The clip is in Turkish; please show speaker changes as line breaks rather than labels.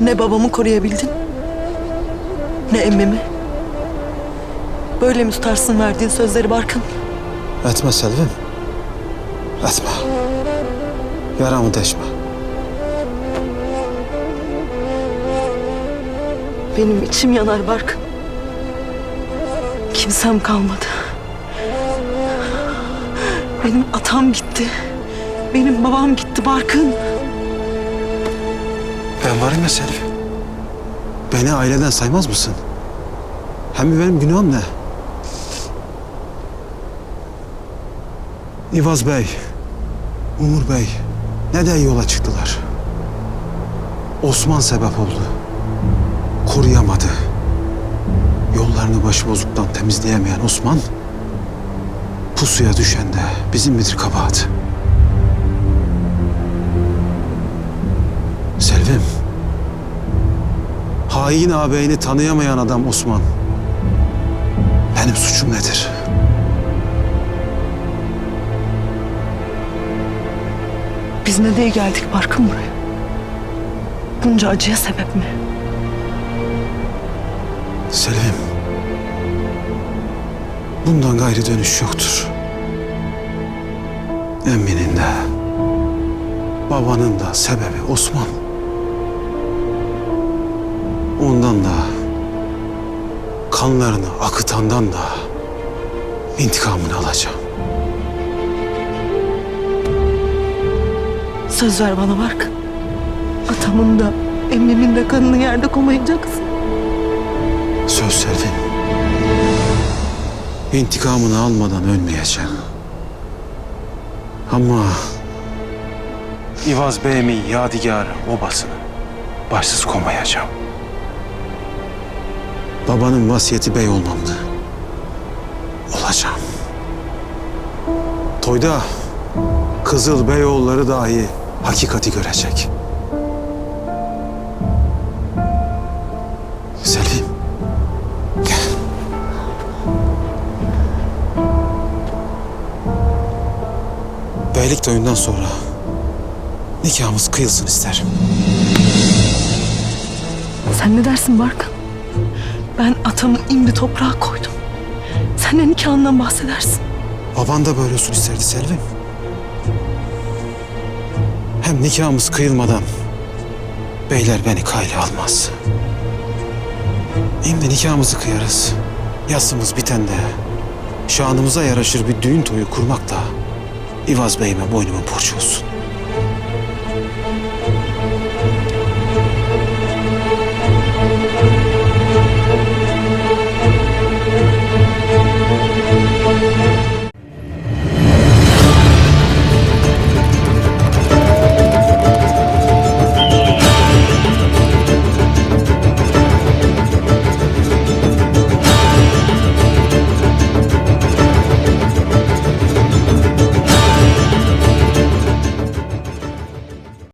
Ne babamı koruyabildin, ne emmimi. Böyle mi tutarsın verdiğin sözleri Barkın?
Etme Selvim. Etme. Yaramı deşme.
Benim içim yanar Barkın. Kimsem kalmadı. Benim atam gitti. Benim babam gitti Barkın.
Ben varım ya Selvim. Beni aileden saymaz mısın? Hem benim günahım ne? İvaz Bey, Umur Bey ne de yola çıktılar. Osman sebep oldu. Koruyamadı. Yollarını başıbozuktan temizleyemeyen Osman pusuya düşen de bizim midir kabahat? Selvim. Hain ağabeyini tanıyamayan adam Osman. Benim suçum nedir?
Biz ne diye geldik Barkın buraya? Bunca acıya sebep mi?
Selvim. Bundan gayri dönüş yoktur. Emminin de, babanın da sebebi Osman. Ondan da, kanlarını akıtandan da intikamını alacağım.
Söz ver bana Barkın. Atamın da emmimin de kanını yerde koymayacaksın.
Söz Selvin. İntikamını almadan ölmeyeceğim. Ama İvaz Bey'imin yadigarı obasını başsız komayacağım. Babanın vasiyeti bey olmamdı. Olacağım. Toyda Kızıl Beyoğulları dahi hakikati görecek. Selvin. Beylik toyundan sonra nikahımız kıyılsın isterim.
Sen ne dersin Barkın? Ben atamı indi toprağa koydum. Sen de nikahından bahsedersin.
Baban da böyle olsun isterdi Selvin. Hem nikahımız kıyılmadan beyler beni kayla almaz. Şimdi nikahımızı kıyarız. Yasımız bitende şanımıza yaraşır bir düğün toyu kurmak da İvaz Bey'ime boynumun borcu olsun.